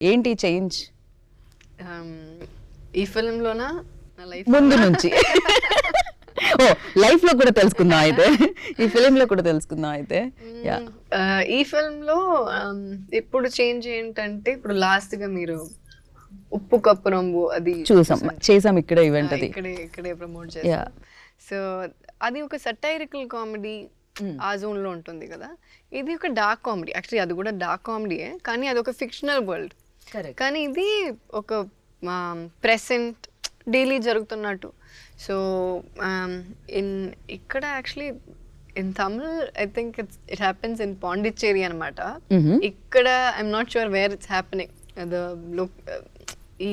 ఏంటి change? Um, ఈ ఫిల్మ్లోనా? నా లైఫ్ ముందు నుంచి. ఓ లైఫ్లో కూడా తెలుసుకుందాం అయితే. ఈ ఫిలిం లో కూడా తెలుసుకుందాం అయితే. యా. ఈ ఫిల్మ్లో ఇప్పుడు చేంజ్ ఏంటంటే ఇప్పుడు లాస్ట్గా మీరు ఉప్పు కప్పు రంబు అది చూసాం. చేసాం ఇక్కడ ఈవెంట్ ఆ, అది. ఇక్కడే ఇక్కడే ప్రమోట్. చేస్తాం సో అది ఒక సటైరికల్ కామెడీ ఆ జోన్లో ఉంటుంది కదా. ఇది ఒక డార్క్ కామెడీ యాక్చువల్లీ అది కూడా డార్క్ కామెడీయే కానీ అది ఒక ఫిక్షనల్ వరల్డ్. కానీ ఇది ఒక ప్రెసెంట్ డైలీ జరుగుతున్నట్టు. సో ఇన్ ఇక్కడ actually in Tamil I think it's it happens in Pondicherry అనమాట. ఇక్కడ I'm not sure where it's happening the ఈ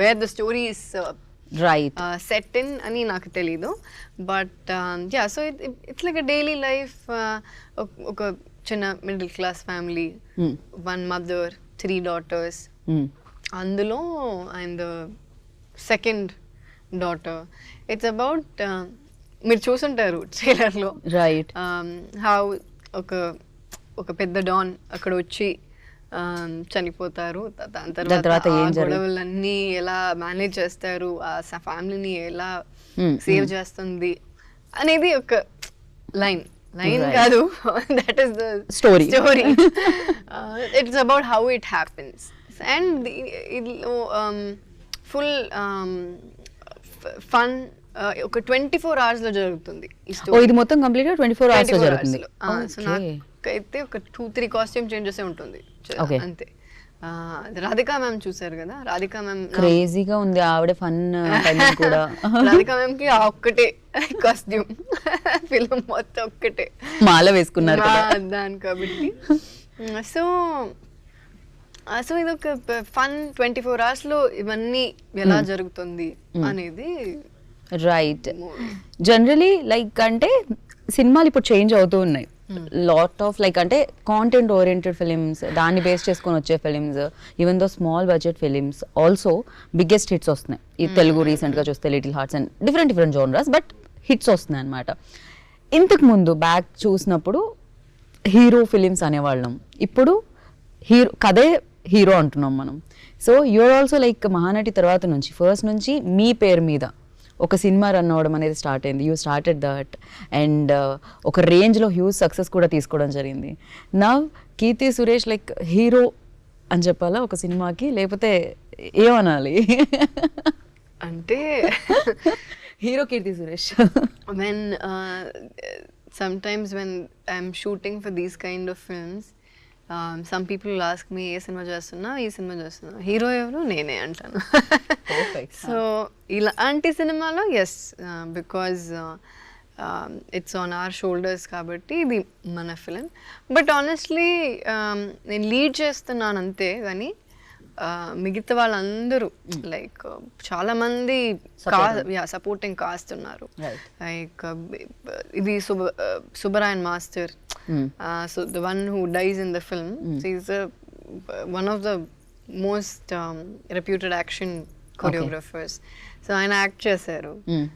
where the story is right set in అని నాకు తెలీదు. But yeah so it's like daily life ఒక చిన్న middle class family. One mother three daughters అందులో and second daughter. It's about మీరు చూసుంటారు ట్రైలర్లో. రైట్ హౌ ఒక ఒక పెద్ద డాన్ అక్కడ వచ్చి um, చనిపోతారు. దాని తర్వాత గొడవలన్నీ ఎలా మేనేజ్ చేస్తారు? ఆ ఫ్యామిలీని ఎలా Hmm, సేవ్ చేస్తుంది? అనేది ఒక లైన్ Right. కాదు that is the Story. Story it's about how it happens and full fun ఒక ట్వంటీ ఫోర్ అవర్స్లో జరుగుతుంది స్టోరీ ఇది మొత్తం కంప్లీట్ ట్వంటీ ఫోర్ అవర్స్లో జరుగుతుంది. సో నాకైతే ఒక టూ త్రీ కాస్ట్యూమ్ చేంజెస్ ఉంటుంది. అంతే. ఆ, రాధికా మ్యామ్ చూసారు కదా? రాధికా మ్యామ్ క్రేజీగా ఉంది. ఆవిడ ఫన్ కూడా. రాధికా మ్యామ్కి ఒక్కటే. కాస్ట్యూమ్. ఫిల్మ్ మొత్తం ఒక్కటే. మాల వేసుకున్నారు దాని కాబట్టి. సో సో ఇది ఒక ఫన్ ట్వంటీ ఫోర్ అవర్స్లో ఇవన్నీ ఎలా జరుగుతుంది అనేది రైట్ జనరలీ లైక్ అంటే సినిమాలు ఇప్పుడు చేంజ్ అవుతూ ఉన్నాయి. లాట్ ఆఫ్ లైక్ అంటే కాంటెంట్ ఓరియంటెడ్ ఫిలిమ్స్ దాన్ని బేస్ చేసుకొని వచ్చే films even though small budget films also biggest hits వస్తున్నాయి. ఈ తెలుగు రీసెంట్గా చూస్తే little hearts and different different genres but hits వస్తున్నాయి అనమాట ఇంతకు ముందు బ్యాక్ చూసినప్పుడు హీరో ఫిలిమ్స్ అనేవాళ్ళం. ఇప్పుడు హీరో కదే హీరో అంటున్నాం మనం. So you're also like Mahanati తర్వాత నుంచి ఫస్ట్ నుంచి మీ పేరు మీద ఒక సినిమా రన్ అవ్వడం అనేది స్టార్ట్ అయింది. యూ స్టార్టెడ్ దట్ అండ్ ఒక రేంజ్లో హ్యూజ్ సక్సెస్ కూడా తీసుకోవడం జరిగింది. నా కీర్తి సురేష్ లైక్ హీరో అని చెప్పాలా ఒక సినిమాకి? లేకపోతే ఏమనాలి? అంటే hero Keerthy Suresh. Sometimes when I'm shooting for these kind of films, um, some people will ask me ఏ సినిమా చేస్తున్నా ఈ సినిమా చేస్తున్నా హీరో ఎవరు? నేనే అంటాను. సో ఇలాంటి సినిమాలో yes because it's on our shoulders కాబట్టి ఇది మన ఫిలిం బట్ ఆనెస్ట్లీ నేను లీడ్ చేస్తున్నాను అంతే కానీ మిగతా వాళ్ళందరూ లైక్ చాలా మంది సపోర్టింగ్ కాస్ట్ ఉన్నారు. లైక్ ఇది sub Subbarayan master. Hmm. So the one who dies in the film. Is one of the most reputed action choreographers so ఆయన యాక్ట్ చేశారు. Hmm.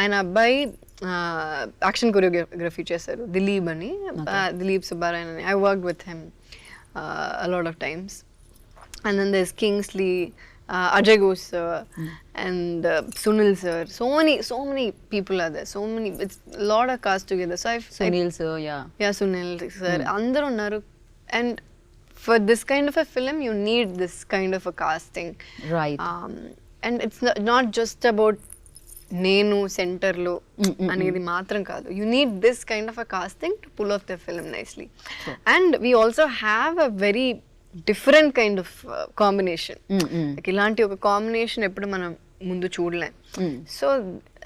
ఆయన అబ్బాయి యాక్షన్ కొరియోగ్రఫీ చేశారు. దిలీప్ అని. దిలీప్ సుబ్బారాయన్ అని. I work with him a lot of times and then there's Kingsley, uh, Ajay Ghosh sir, and uh, Sunil sir. So many, so many people are there. So many, it's a lot of cast together. So I've, I, Sunil sir yeah yeah, Sunil sir, అందరూ ఉన్నారు. And for this kind of a film, you need this kind of a casting. Right Um, and it's not, not just about నేను సెంటర్లో అనేది మాత్రం కాదు you need this kind of a casting to pull off the film nicely and we also have a very different kind of combination ఇలాంటి ఒక combination ఎప్పుడు మనం ముందు చూడలేం. So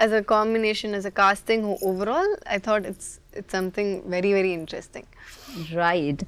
as a combination as a casting overall I thought it's it's something very very interesting right